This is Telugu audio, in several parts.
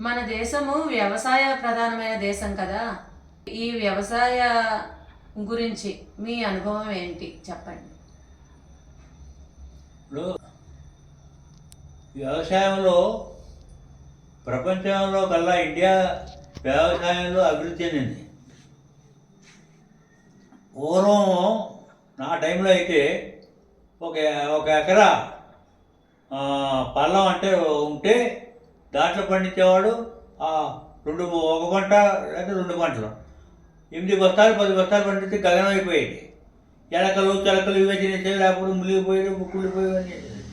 మన దేశము వ్యవసాయ ప్రధానమైన దేశం కదా. ఈ వ్యవసాయ గురించి మీ అనుభవం ఏంటి? చెప్పండి. ఇప్పుడు వ్యవసాయంలో ప్రపంచంలో కల్లా ఇండియా వ్యవసాయంలో అభివృద్ధి చెందింది. పూర్వం నా టైంలో అయితే ఒక ఒక ఎకరా పళ్ళం పల్లం అంటే ఉంటే దాంట్లో పండించేవాడు ఆ, రెండు ఒక పంట లేదా రెండు పంటలు. ఎనిమిది బస్తాలు పది బస్తాలు పండితే గగనం అయిపోయేది. ఎలకలు చెలకలు ఇవే తినేసేవి లేకపోతే మునిగిపోయేది కుళ్ళిపోయేవి అని చేసేది.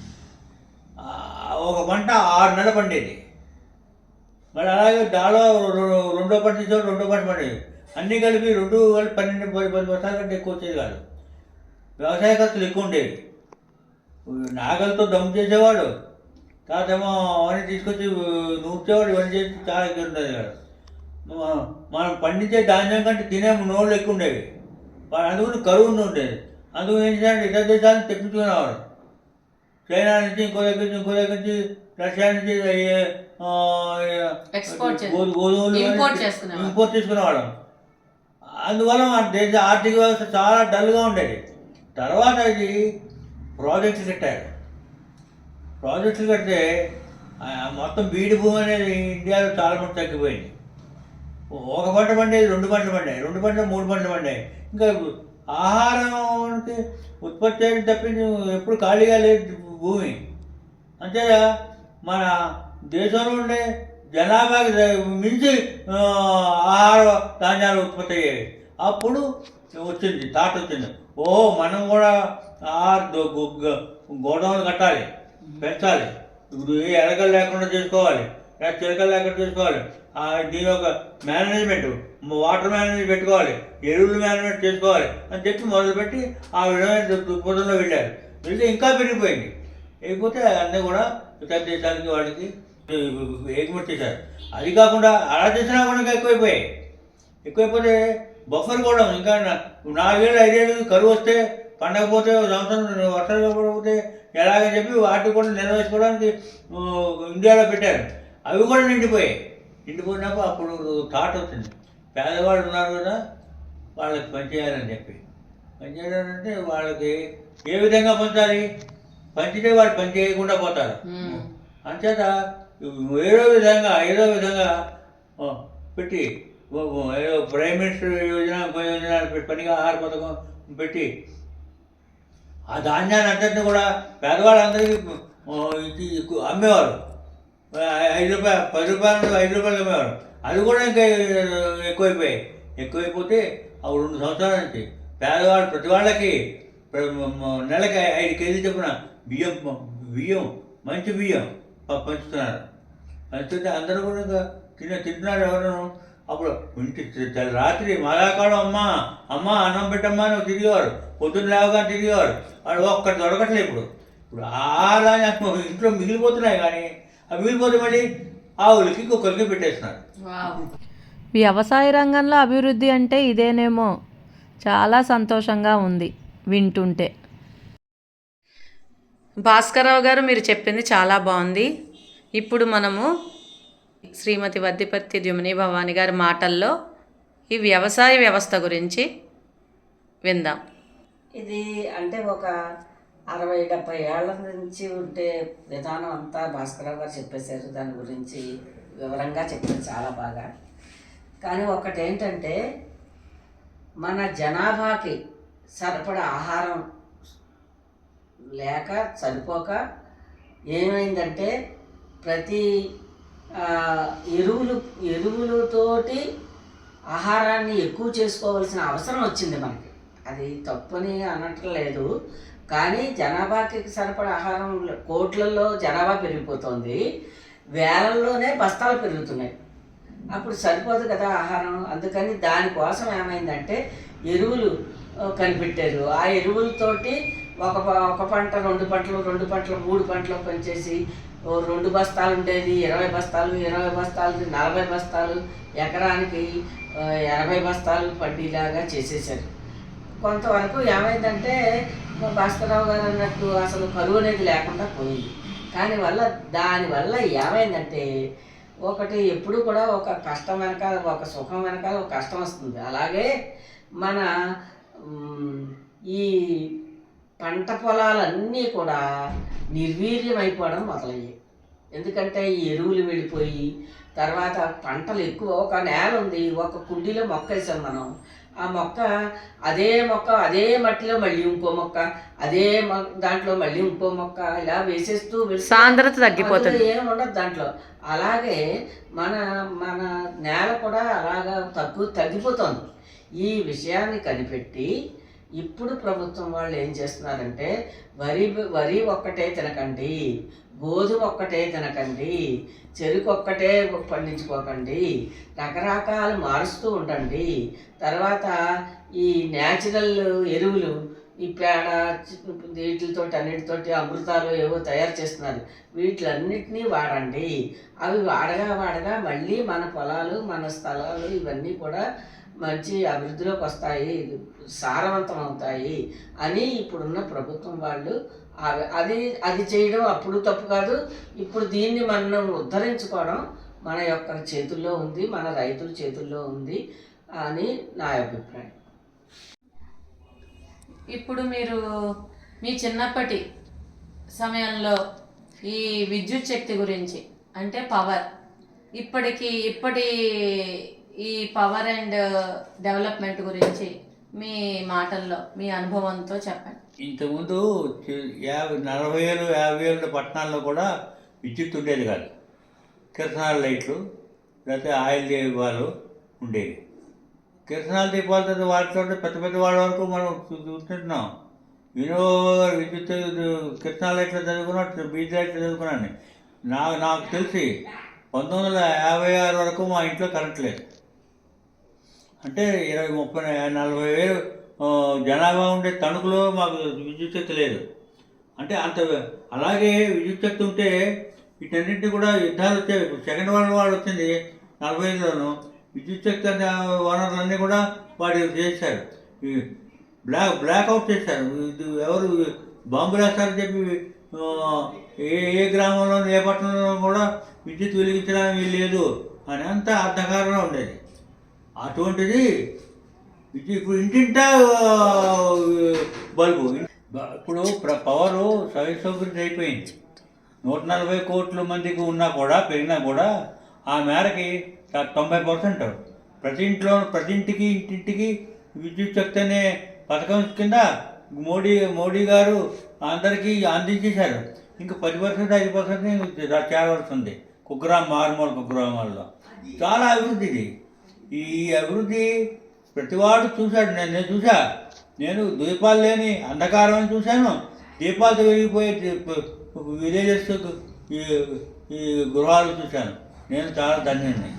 ఒక పంట ఆరు నెలలు పండేది. మరి అలాగే దాలో రెండో పంట తీసేవాడు రెండో పంట పండేది. అన్నీ కలిపి రెండు కలిపి పన్నెండు పది పది బస్తాల కంటే ఎక్కువ వచ్చేది కాదు. వ్యవసాయ ఖర్చులు ఎక్కువ ఉండేవి. నాగలతో దమ్ము చేసేవాడు. తాతేమో అవన్నీ తీసుకొచ్చి నూర్చేవాడు ఇవన్నీ చేసి చాలా ఎక్కువ ఉండేది కాదు. మనం పండించే ధాన్యం కంటే తినే నోళ్ళు ఎక్కువ ఉండేవి. వాడు అందుకని కరువు ఉండేది. అందుకు ఏం చేయాలి ఇతర దేశాలను తెప్పించుకునేవాడు చైనా నుంచి ఇంకో దగ్గర నుంచి ఇంకో దగ్గర నుంచి రష్యా నుంచి గోధుమలు. ఇంపోర్ట్ చేసుకునేవాళ్ళం. అందువల్ల మన దేశ ఆర్థిక వ్యవస్థ చాలా డల్గా ఉండేది. తర్వాత ఇది ప్రాజెక్టులు కట్టారు ప్రాజెక్టులు కడితే మొత్తం బీడి భూమి అనేది ఇండియాలో చాలా మంది తగ్గిపోయింది. ఒక పంట పండేది రెండు పంటలు పండాయి. రెండు పంటలు మూడు పంటలు పండాయి. ఇంకా ఆహారానికి ఉత్పత్తి చేయడం తప్పించి ఎప్పుడు ఖాళీగా లేదు భూమి. అంతేగా మన దేశంలో ఉండే జనాభాకి మించి ఆహార ధాన్యాలు ఉత్పత్తి అయ్యాయి. అప్పుడు వచ్చింది థాట్ వచ్చింది. ఓ మనం కూడా ఆ గోడౌన్లు కట్టాలి. పెంచాలి. ఇప్పుడు ఏ ఎలకలు లేకుండా చేసుకోవాలి. లేదా చిలకలు లేకుండా చేసుకోవాలి. ఆ, దీని యొక్క మేనేజ్మెంట్ వాటర్ మేనేజ్మెంట్ పెట్టుకోవాలి. ఎరువులు మేనేజ్మెంట్ చేసుకోవాలి అని చెప్పి మొదలుపెట్టి ఆ విధమైన దృక్పథంలో వెళ్ళారు. వెళ్తే ఇంకా పెరిగిపోయింది. లేకపోతే అన్నీ కూడా ఇతర దేశాలకి వాళ్ళకి ఎగుమతి చేశారు. అది కాకుండా అలా చేసినా కూడా ఎక్కువైపోయాయి. ఎక్కువైపోతే బఫర్ కూడా ఇంకా నాలుగేళ్ళు ఐదేళ్ళు కరువు వస్తే పండకపోతే సంవత్సరం వర్షాలు పడకపోతే ఎలాగని చెప్పి వాటిని కూడా నిర్వహించుకోవడానికి ఇండియాలో పెట్టారు. అవి కూడా నిండిపోయాయి. నిండిపోయినప్పుడు అప్పుడు థాట్ వచ్చింది. పేదవాళ్ళు ఉన్నారు కదా వాళ్ళకి పనిచేయాలని చెప్పి. పనిచేయాలంటే వాళ్ళకి ఏ విధంగా పంచాలి? పంచితే వాళ్ళు పని చేయకుండా పోతారు. అంచేత ఏదో విధంగా ఏదో విధంగా పెట్టి ఏదో ప్రైమ్ మినిస్టర్ యోజన యోజన పెట్టి పనిగా ఆహార పథకం పెట్టి ఆ ధాన్యాన్ని అంతటిని కూడా పేదవాళ్ళందరికీ ఇది ఎక్కువ అమ్మేవారు. ఐదు రూపాయలు పది రూపాయలు ఐదు రూపాయలు అమ్మేవారు. అది కూడా ఇంకా ఎక్కువైపోయాయి. ఎక్కువైపోతే ఆ రెండు సంవత్సరాల నుంచి పేదవాళ్ళు ప్రతి వాళ్ళకి నెలకి ఐదు కేజీలు చొప్పున బియ్యం బియ్యం మంచి బియ్యం పంచుతున్నారు. పంచుతుంటే అందరూ కూడా ఇంకా తిన్న తింటున్నారు ఎవరు అప్పుడు ఇంటి రాత్రి మాలాకాలం అమ్మ అమ్మ అన్నం పెట్టమ్మా అని తిరిగేవారు. పొద్దున్న లేవగా తిరిగేవారు. వాడు ఒక్కటి దొరకట్లేదు ఇప్పుడు. ఇప్పుడు ఆదాయ ఇంట్లో మిగిలిపోతున్నాయి కానీ ఆ మిగిలిపోతే మళ్ళీ ఆవులకి కుక్కలకి పెట్టేస్తున్నారు. వావ్. వ్యవసాయ రంగంలో అభివృద్ధి అంటే ఇదేనేమో. చాలా సంతోషంగా ఉంది వింటుంటే. భాస్కరరావు గారు మీరు చెప్పింది చాలా బాగుంది. ఇప్పుడు మనము శ్రీమతి వద్దిపర్తి ద్యుమని భవాని గారి మాటల్లో ఈ వ్యవసాయ వ్యవస్థ గురించి విందాం. ఇది అంటే ఒక అరవై డెబ్బై ఏళ్ళ నుంచి ఉంటే విధానం అంతా భాస్కరరావు గారు చెప్పేశారు. దాని గురించి వివరంగా చెప్పారు చాలా బాగా. కానీ ఒకటి ఏంటంటే మన జనాభాకి సరిపడా ఆహారం లేక సరిపోక ఏమైందంటే ప్రతి ఎరువులు ఎరువులతోటి ఆహారాన్ని ఎక్కువ చేసుకోవాల్సిన అవసరం వచ్చింది మనకి. అది తప్పని అనట్లేదు. కానీ జనాభాకి సరిపడా ఆహారం కోట్లలో జనాభా పెరిగిపోతుంది. వేలల్లోనే బస్తాలు పెరుగుతున్నాయి. అప్పుడు సరిపోదు కదా ఆహారం. అందుకని దానికోసం ఏమైందంటే ఎరువులు కనిపెట్టారు. ఆ ఎరువులతోటి ఒక ఒక పంట రెండు పంటలు రెండు పంటలు మూడు పంటలు పనిచేసి రెండు బస్తాలు ఉండేది ఇరవై బస్తాలు ఇరవై బస్తాలు నలభై బస్తాలు ఎకరానికి ఎనభై బస్తాలు పడ్డీలాగా చేసేసారు కొంతవరకు ఏమైందంటే భాస్కరరావు గారు అన్నట్టు అసలు కరువు అనేది లేకుండా పోయింది. కానీ వల్ల దానివల్ల ఏమైందంటే ఒకటి ఎప్పుడు కూడా ఒక కష్టం వెనకాల ఒక సుఖం వెనకాల ఒక కష్టం వస్తుంది. అలాగే మన ఈ పంట పొలాలన్నీ కూడా నిర్వీర్యం అయిపోవడం మొదలయ్యాయి. ఎందుకంటే ఈ ఎరువులు వెళ్ళిపోయి తర్వాత పంటలు ఎక్కువ ఒక నేల ఉంది ఒక కుండీలో మొక్క వేసాం మనం. ఆ మొక్క అదే మొక్క అదే మట్టిలో మళ్ళీ ఇంకో మొక్క అదే మొ- దాంట్లో మళ్ళీ ఇంకో మొక్క ఇలా వేసేస్తూ సాంద్రత తగ్గిపోతుంది. అందులో ఏం ఉండదు దాంట్లో. అలాగే మన మన నేల కూడా అలాగా తగ్గు తగ్గిపోతుంది. ఈ విషయాన్ని కనిపెట్టి ఇప్పుడు ప్రభుత్వం వాళ్ళు ఏం చేస్తున్నారంటే వరి వరి ఒక్కటే తినకండి గోధుమ ఒక్కటే తినకండి చెరుకు ఒక్కటే పండించుకోకండి రకరకాలు మారుస్తూ ఉండండి. తర్వాత ఈ న్యాచురల్ ఎరువులు ఈ పేడ వీటితో అన్నిటితోటి అమృతాలు ఏవో తయారు చేస్తున్నారు. వీటిలన్నిటినీ వాడండి. అవి వాడగా వాడగా మళ్ళీ మన పొలాలు మన స్థలాలు ఇవన్నీ కూడా మంచి అభివృద్ధిలోకి వస్తాయి. సారవంతం అవుతాయి అని ఇప్పుడున్న ప్రభుత్వం వాళ్ళు అది అది చేయడం అప్పుడు తప్పు కాదు. ఇప్పుడు దీన్ని మనం ఉద్ధరించుకోవడం మన యొక్క చేతుల్లో ఉంది మన రైతుల చేతుల్లో ఉంది అని నా అభిప్రాయం. ఇప్పుడు మీరు మీ చిన్నప్పటి సమయంలో ఈ విద్యుత్ శక్తి గురించి అంటే పవర్ ఇప్పటికి ఇప్పటి ఈ పవర్ అండ్ డెవలప్మెంట్ గురించి మీ మాటల్లో మీ అనుభవంతో చెప్పండి. ఇంతకుముందు యాభై నలభై ఏళ్ళు యాభై ఏళ్ళ పట్టణాల్లో కూడా విద్యుత్ ఉండేది కాదు. కిరసనాల లైట్లు లేకపోతే ఆయిల్ దీపాలు ఉండేవి. కిరసనాల దీపాలతో వాటితో పెద్ద పెద్ద వాళ్ళ వరకు మనం చూస్తుంటున్నాం. వినో విద్యుత్ కిరసనాల లైట్లు చదువుకున్నా బీజ్ లైట్లు చదువుకున్నాను నాకు నాకు తెలిసి పంతొమ్మిది వందల యాభై ఆరు వరకు మా ఇంట్లో కరెంట్ లేదు. అంటే ఇరవై ముప్పై నలభై వేలు జనాభా ఉండే తణుకులో మాకు విద్యుత్ శక్తి లేదు. అంటే అంత అలాగే విద్యుత్ శక్తి ఉంటే వీటన్నింటి కూడా యుద్ధాలు వచ్చాయి సెకండ్ వరల్డ్ వార్ వచ్చింది నలభై ఐదులోను విద్యుత్ శక్తి అనే వనరులన్నీ కూడా వాడు చేశారు. బ్లాక్ బ్లాక్అవుట్ చేశారు. ఇది ఎవరు బాంబు రాస్తారని చెప్పి ఏ ఏ గ్రామంలో ఏ పట్టణంలో కూడా విద్యుత్ వెలిగించడానికి లేదు అని అంతా అర్ధకారంలో ఉండేది. అటువంటిది ఇది ఇప్పుడు ఇంటింటా బల్బు ఇప్పుడు ప్ర- పవరు సౌకర్యం అయిపోయింది. నూట నలభై కోట్ల మందికి ఉన్నా కూడా పెరిగినా కూడా ఆ మేరకి తొంభై పర్సెంట్. ప్రతి ఇంట్లో ప్రతి ఇంటికి ఇంటింటికి విద్యుత్ శక్తి అనే పథకం కింద మోడీ మోడీ గారు అందరికీ అందించేశారు. ఇంకా పది పర్సెంట్ ఐదు పర్సెంట్ చేరవలసి ఉంది కుగ్రామ మారుమూల కుగ్రామాల్లో. చాలా అభివృద్ధి ఇది. ఈ అభివృద్ధి ప్రతివాడు చూశాడు. నేను నేను చూసా నేను ద్వీపాలు లేని అంధకారం చూశాను. దీపాలతో వెలిగిపోయే విలేజెస్ ఈ గృహాలు చూశాను. నేను చాలా ధన్యుడిని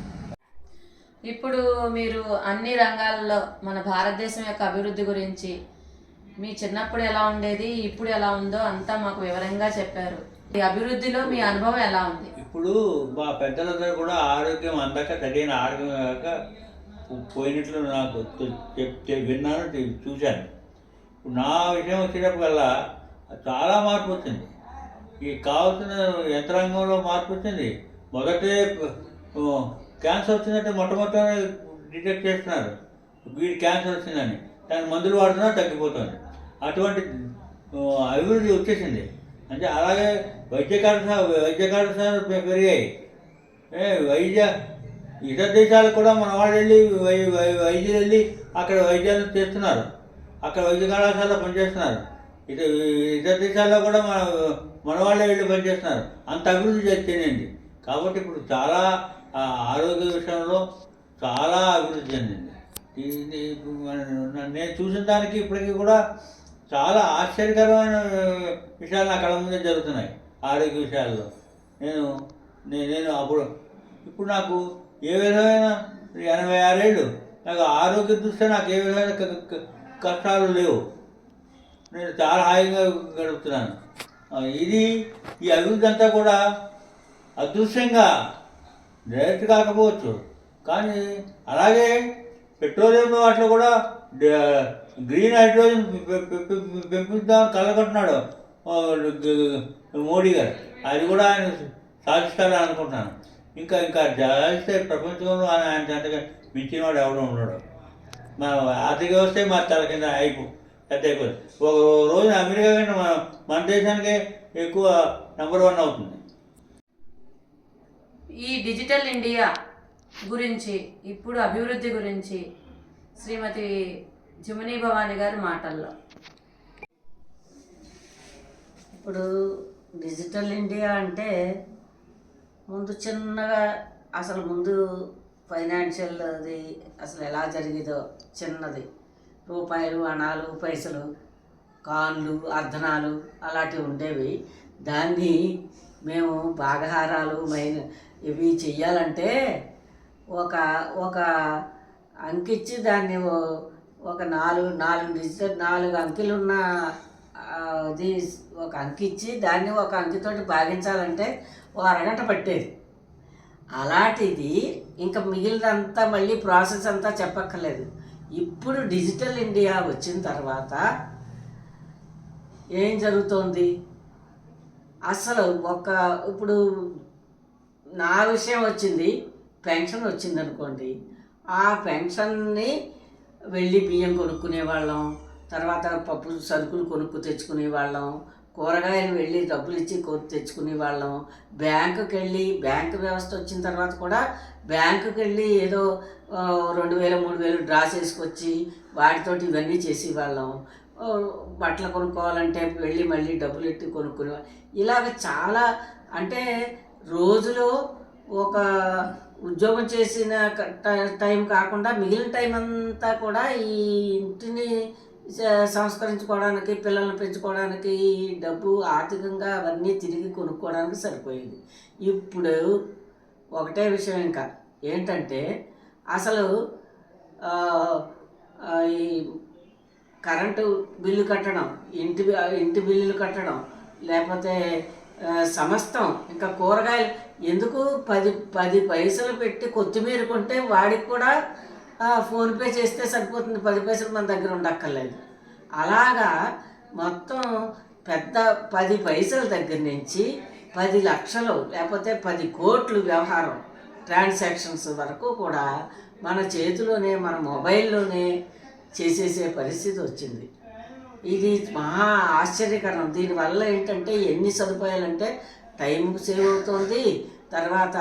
ఇప్పుడు మీరు అన్ని రంగాల్లో మన భారతదేశం యొక్క అభివృద్ధి గురించి మీ చిన్నప్పుడు ఎలా ఉండేది ఇప్పుడు ఎలా ఉందో అంతా మాకు వివరంగా చెప్పారు. ఈ అభివృద్ధిలో మీ అనుభవం ఎలా ఉంది? ఇప్పుడు మా పెద్దలందరూ కూడా ఆరోగ్యం అందక తగిన ఆరోగ్యం కాక పోయినట్లు నాకు చెప్తే విన్నాను చూశాను. ఇప్పుడు నా విషయం వచ్చేటప్పటికల్లా చాలా మార్పు వచ్చింది. ఈ కావాల్సిన యంత్రాంగంలో మార్పు వచ్చింది. మొదటే క్యాన్సర్ వచ్చిందంటే మొట్టమొదటి డిటెక్ట్ చేస్తున్నారు. వీడి క్యాన్సర్ వచ్చిందని. దానికి మందులు వాడుతున్నా తగ్గిపోతుంది. అటువంటి అభివృద్ధి వచ్చేసింది. అంటే అలాగే వైద్య కళాశాల వైద్య కళాశాల పెరిగాయి. ఏ వైద్య ఇతర దేశాలకు కూడా మన వాళ్ళు వెళ్ళి వై వై- వైద్యులు వెళ్ళి అక్కడ వైద్యాలు చేస్తున్నారు. అక్కడ వైద్య కళాశాలలో పనిచేస్తున్నారు. ఇతర ఇతర దేశాల్లో కూడా మన మన వాళ్ళే వెళ్ళి పనిచేస్తున్నారు. అంత అభివృద్ధి చెందింది. కాబట్టి ఇప్పుడు చాలా ఆరోగ్య విషయంలో చాలా అభివృద్ధి చెందింది. నేను చూసిన దానికి ఇప్పటికీ కూడా చాలా ఆశ్చర్యకరమైన విషయాలు నా ముందే జరుగుతున్నాయి. ఆరోగ్య విషయాల్లో నేను నేను అప్పుడు. ఇప్పుడు నాకు ఏ విధమైన ఎనభై ఆరేళ్ళు నాకు ఆరోగ్య దృష్ట్యా నాకు ఏ విధమైన క- కష్టాలు లేవు. నేను చాలా హాయిగా గడుపుతున్నాను. ఇది ఈ అభివృద్ధి అంతా కూడా అదృశ్యంగా డైరెక్ట్ కాకపోవచ్చు. కానీ అలాగే పెట్రోలియం వాటిలో కూడా గ్రీన్ హైడ్రోజన్ పె- పె- మోడీ గారు. అది కూడా ఆయన సాధిస్తారని అనుకుంటున్నాను. ఇంకా ఇంకా జాస్తే ప్రపంచంలో ఆయన ఆయన అంతగా మించినవాడు ఎవడు ఉండడు. మా ఆర్థిక వ్యవస్థే మా తల కింద అయిపో పెద్ద అయిపోతుంది ఒక రోజున అమెరికా కంటే మన మన దేశానికే ఎక్కువ నెంబర్ వన్ అవుతుంది. ఈ డిజిటల్ ఇండియా గురించి ఇప్పుడు అభివృద్ధి గురించి శ్రీమతి జమునీ భవాని గారి మాటల్లో. ఇప్పుడు డిజిటల్ ఇండియా అంటే ముందు చిన్నగా అసలు ముందు ఫైనాన్షియల్ అది అసలు ఎలా జరిగేదో చిన్నది. రూపాయలు అణాలు పైసలు కాన్లు అర్ధనాలు అలాంటివి ఉండేవి. దాన్ని మేము భాగహారాలు మైన ఇవి చెయ్యాలంటే ఒక ఒక అంకిచ్చి దాన్ని ఒక నాలుగు నాలుగు డిజిటల్ నాలుగు అంకెలున్న అది ఒక అంకిచ్చి దాన్ని ఒక అంకితోటి భాగించాలంటే ఓ అరగంట పట్టేది. అలాంటిది ఇంకా మిగిలినంతా మళ్ళీ ప్రాసెస్ అంతా చెప్పక్కర్లేదు. ఇప్పుడు డిజిటల్ ఇండియా వచ్చిన తర్వాత ఏం జరుగుతోంది? అసలు ఒక ఇప్పుడు నా విషయం వచ్చింది పెన్షన్ వచ్చింది అనుకోండి ఆ పెన్షన్ని వెళ్ళి బియ్యం కొనుక్కునే వాళ్ళం తర్వాత పప్పు సరుకులు కొనుక్కు తెచ్చుకునే వాళ్ళం. కూరగాయలు వెళ్ళి డబ్బులు ఇచ్చి కొ- తెచ్చుకునే వాళ్ళం. బ్యాంకుకి వెళ్ళి బ్యాంకు వ్యవస్థ వచ్చిన తర్వాత కూడా బ్యాంకుకి వెళ్ళి ఏదో రెండు వేలు మూడు వేలు డ్రా చేసుకొచ్చి వాటితోటి ఇవన్నీ చేసేవాళ్ళం బట్టలు కొనుక్కోవాలంటే వెళ్ళి మళ్ళీ డబ్బులు ఎట్టి కొనుక్కునే ఇలాగ చాలా అంటే రోజులో ఒక ఉద్యోగం చేసిన టైం కాకుండా మిగిలిన టైం అంతా కూడా ఈ ఇంటిని సంస్కరించుకోవడానికి పిల్లల్ని పెంచుకోవడానికి ఈ డబ్బు ఆర్థికంగా అవన్నీ తిరిగి కొనుక్కోవడానికి సరిపోయింది. ఇప్పుడు ఒకటే విషయం ఇంకా. ఏంటంటే అసలు ఈ కరెంటు బిల్లు కట్టడం ఇంటి ఇంటి బిల్లులు కట్టడం లేకపోతే సమస్తం ఇంకా కూరగాయలు ఎందుకు పది పది పైసలు పెట్టి కొత్తిమీర కొంటే వాడికి కూడా ఫోన్పే చేస్తే సరిపోతుంది. పది పైసలు మన దగ్గర ఉండక్కర్లేదు. అలాగా మొత్తం పెద్ద పది పైసల దగ్గర నుంచి పది లక్షలు లేకపోతే పది కోట్లు వ్యవహారం ట్రాన్సాక్షన్స్ వరకు కూడా మన చేతిలోనే మన మొబైల్లోనే చేసేసే పరిస్థితి వచ్చింది. ఇది మహా ఆశ్చర్యకరం. దీనివల్ల ఏంటంటే ఎన్ని సదుపాయాలంటే టైం సేవ్ అవుతుంది తర్వాత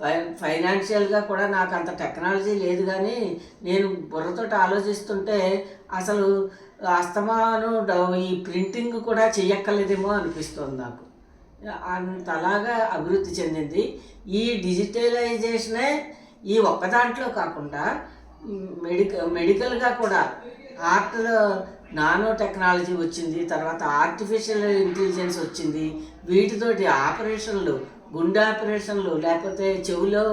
ఫై ఫైనాన్షియల్గా కూడా నాకు అంత టెక్నాలజీ లేదు కానీ నేను బుర్రతోటి ఆలోచిస్తుంటే అసలు అస్తమాను ఈ ప్రింటింగ్ కూడా చెయ్యక్కర్లేదేమో అనిపిస్తుంది నాకు. అంతలాగా అభివృద్ధి చెందింది. ఈ డిజిటలైజేషనే ఈ ఒక్క దాంట్లో కాకుండా మెడికల్ మెడికల్గా కూడా ఆర్ట్లో నానో టెక్నాలజీ వచ్చింది తర్వాత ఆర్టిఫిషియల్ ఇంటెలిజెన్స్ వచ్చింది వీటితోటి ఆపరేషన్లు గుండె ఆపరేషన్లు లేకపోతే చెవులో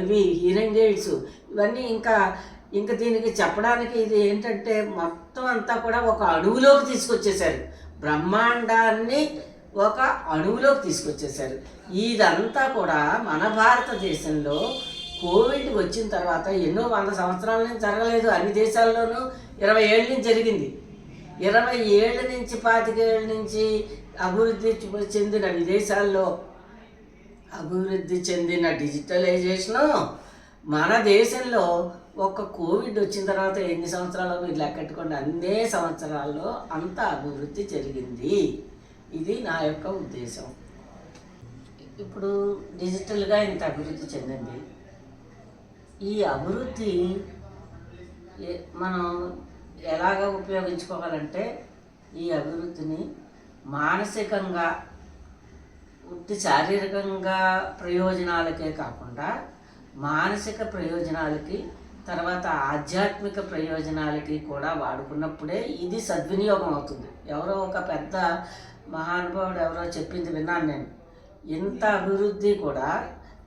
ఇవి హీరింగ్ ఎయిడ్స్ ఇవన్నీ ఇంకా ఇంకా దీనికి చెప్పడానికి ఇది ఏంటంటే మొత్తం అంతా కూడా ఒక అణువులోకి తీసుకొచ్చేసారు బ్రహ్మాండాన్ని ఒక అణువులోకి తీసుకొచ్చేసారు ఇదంతా కూడా మన భారతదేశంలో కోవిడ్ వచ్చిన తర్వాత ఎన్నో వంద సంవత్సరాల నుంచి జరగలేదు. అన్ని దేశాల్లోనూ ఇరవై ఏళ్ళ నుంచి జరిగింది. ఇరవై ఏళ్ళ నుంచి పాతికేళ్ళ నుంచి అభివృద్ధి చెందిన విదేశాల్లో అభివృద్ధి చెందిన డిజిటలైజేషను మన దేశంలో ఒక కోవిడ్ వచ్చిన తర్వాత ఎన్ని సంవత్సరాలు మీరు లెక్కెట్టుకోండి అన్నే సంవత్సరాల్లో అంత అభివృద్ధి జరిగింది. ఇది నా యొక్క ఉద్దేశం. ఇప్పుడు డిజిటల్గా ఇంత అభివృద్ధి చెందింది. ఈ అభివృద్ధి ఏ- మనం ఎలాగ ఉపయోగించుకోవాలంటే ఈ అభివృద్ధిని మానసికంగా ఉత్తి శారీరకంగా ప్రయోజనాలకే కాకుండా మానసిక ప్రయోజనాలకి తర్వాత ఆధ్యాత్మిక ప్రయోజనాలకి కూడా వాడుకున్నప్పుడే ఇది సద్వినియోగం అవుతుంది. ఎవరో ఒక పెద్ద మహానుభావుడు ఎవరో చెప్పింది విన్నాను నేను. ఇంత అభివృద్ధి కూడా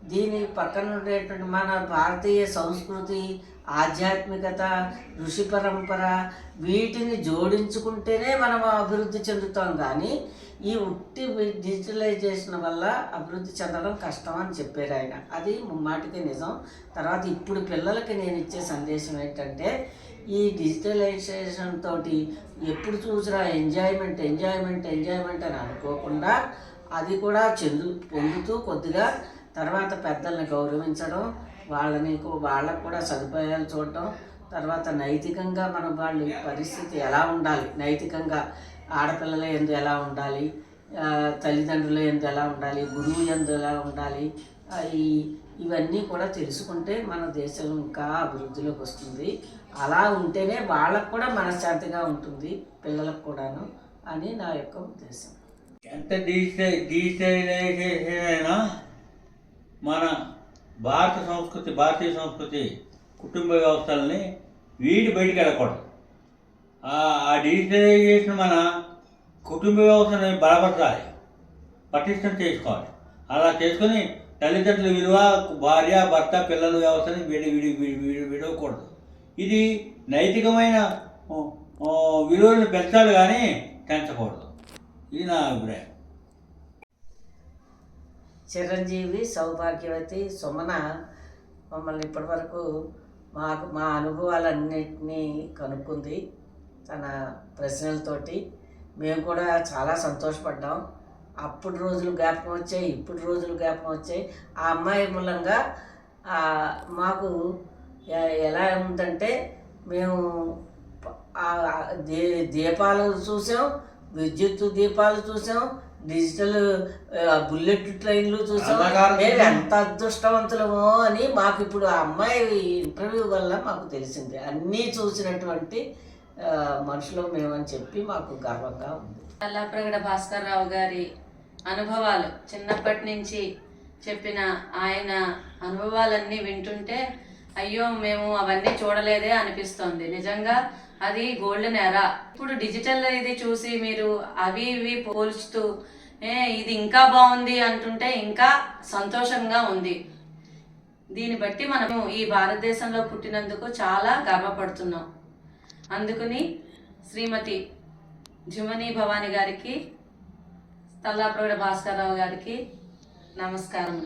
దీని పక్కన ఉండేటువంటి మన భారతీయ సంస్కృతి ఆధ్యాత్మికత ఋషి పరంపర వీటిని జోడించుకుంటేనే మనం అభివృద్ధి చెందుతాం. కానీ ఈ ఉట్టి డిజిటలైజేషన్ వల్ల అభివృద్ధి చెందడం కష్టం అని చెప్పారు ఆయన. అది ముమ్మాటికి నిజం. తర్వాత ఇప్పుడు పిల్లలకి నేను ఇచ్చే సందేశం ఏంటంటే ఈ డిజిటలైజేషన్ తోటి ఎప్పుడు చూసినా ఎంజాయ్మెంట్ ఎంజాయ్మెంట్ ఎంజాయ్మెంట్ అని అనుకోకుండా అది కూడా చెందు పొందుతూ కొద్దిగా తర్వాత పెద్దల్ని గౌరవించడం వాళ్ళని వాళ్ళకు కూడా సదుపాయాలు చూడటం తర్వాత నైతికంగా మన వాళ్ళు పరిస్థితి ఎలా ఉండాలి? నైతికంగా ఆడపిల్లల ఎందు ఎలా ఉండాలి? తల్లిదండ్రుల ఎందు ఎలా ఉండాలి? గురువు ఎందు ఎలా ఉండాలి? ఈ ఇవన్నీ కూడా తెలుసుకుంటే మన దేశం ఇంకా అభివృద్ధిలోకి వస్తుంది. అలా ఉంటేనే వాళ్ళకు కూడా మనశ్శాంతిగా ఉంటుంది పిల్లలకు కూడాను అని నా యొక్క ఉద్దేశం. ఎంత డీటెయిల్ డిజిటలైజేషన్ అయినా మన భారత సంస్కృతి భారతీయ సంస్కృతి కుటుంబ వ్యవస్థల్ని వీడి బయటికి వెళ్ళకూడదు. ఆ- డిజిటలైజేషన్ మన కుటుంబ వ్యవస్థని బలపరచాలి పటిష్టం చేసుకోవాలి. అలా చేసుకొని తల్లిదండ్రుల విలువ భార్య భర్త పిల్లల వ్యవస్థని విడి విడి విడి విడవకూడదు. ఇది నైతికమైన విలువలను పెంచాలి కానీ పెంచకూడదు. ఇది నా అభిప్రాయం. చిరంజీవి సౌభాగ్యవతి సుమన మమ్మల్ని ఇప్పటివరకు మాకు మా అనుభవాలన్నింటినీ కనుక్కుంది తన ప్రశ్నలతోటి. మేము కూడా చాలా సంతోషపడ్డాం. అప్పుడు రోజులు జ్ఞాపకం వచ్చాయి ఇప్పుడు రోజులు జ్ఞాపకం వచ్చాయి. ఆ అమ్మాయి మూలంగా మాకు ఎలా ఉందంటే మేము దీపాలు చూసాం విద్యుత్ దీపాలు చూసాం డిజిటల్ బుల్లెట్ ట్రైన్లు చూసాం మేము. ఎంత అదృష్టవంతులమో అని మాకు ఇప్పుడు ఆ అమ్మాయి ఇంటర్వ్యూ వల్ల మాకు తెలిసింది. అన్నీ చూసినటువంటి మనుషులు మేమని చెప్పి మాకు గర్వంగా ఉంది. అల్లాప్రగడ భాస్కర్ రావు గారి అనుభవాలు చిన్నప్పటి నుంచి చెప్పిన ఆయన అనుభవాలన్నీ వింటుంటే అయ్యో మేము అవన్నీ చూడలేదే అనిపిస్తోంది. నిజంగా అది గోల్డెన్ ఎరా ఇప్పుడు డిజిటల్ ఇది చూసి మీరు అవి ఇవి పోల్చుతూ ఏ ఇది ఇంకా బాగుంది అంటుంటే ఇంకా సంతోషంగా ఉంది. దీన్ని బట్టి మనము ఈ భారతదేశంలో పుట్టినందుకు చాలా గర్వపడుతున్నాం. అందుకని శ్రీమతి జుమనీ భవాని గారికి తల్లాప్రగడ భాస్కర్రావు గారికి నమస్కారం